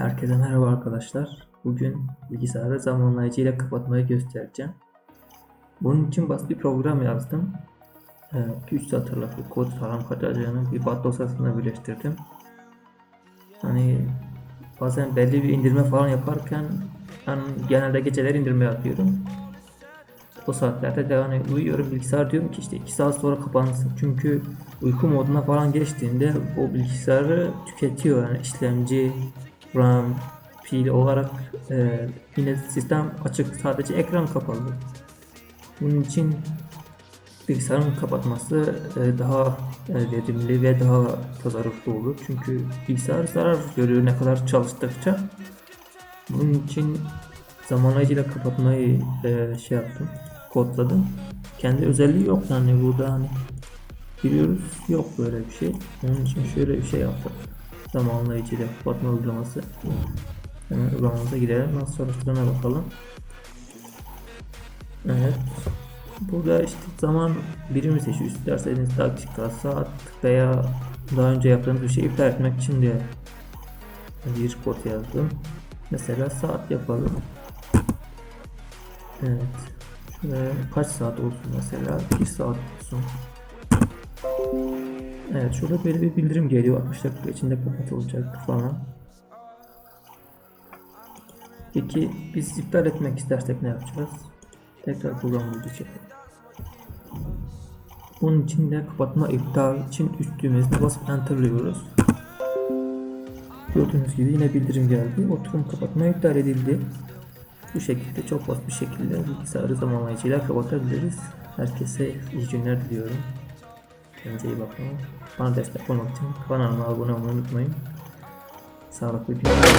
Herkese merhaba arkadaşlar. Bugün bilgisayarı zamanlayıcı ile kapatmayı göstereceğim. Bunun için basit bir program yazdım. 3 satırlık bir kod falan katacağını bir bat dosyasına birleştirdim. Hani bazen belli bir indirme falan yaparken ben genelde geceler indirme yapıyorum. O saatlerde de hani uyuyorum bilgisayar diyorum ki işte 2 saat sonra kapansın. Çünkü uyku moduna falan geçtiğinde o bilgisayarı tüketiyor yani işlemci, RAM, pil olarak e, yine sistem açık sadece ekran kapalı. Bunun için bilgisayarın kapatması e, daha e, verimli ve daha tasarruflu olur. Çünkü bilgisayar zarar görüyor ne kadar çalıştıkça. Bunun için zamanlayıcıyla kapatmayı e, şey yaptım, kodladım. Kendi özelliği yok yani burada hani biliyoruz yok böyle bir şey. Onun için şöyle bir şey yaptım. Zamanlayıcıyla kapatma uygulaması. Hemen uygulamamıza girelim. Nasıl çalıştığına bakalım. Evet. Burada işte zaman birimi seçiyor. İsterseniz dakika, saat veya daha önce yaptığınız bir şeyi iptal etmek için de bir kod yazdım. Mesela saat yapalım. Evet. Şuraya kaç saat olsun mesela? 1 saat olsun. Evet şurada böyle bir bildirim geliyor 60 dakika içinde kapatılacak falan. Peki biz iptal etmek istersek ne yapacağız? Tekrar programımızı çekelim. Bunun için de kapatma iptal için üst düğmesine basıp enterlıyoruz. Gördüğünüz gibi yine bildirim geldi. Oturum kapatma iptal edildi. Bu şekilde çok basit bir şekilde bilgisayarı zamanlayıcıyla kapatabiliriz. Herkese iyi günler diliyorum. Kendinize iyi bakın. Bana destek olmak için kanalıma abone olmayı unutmayın. Sağlıklı günler.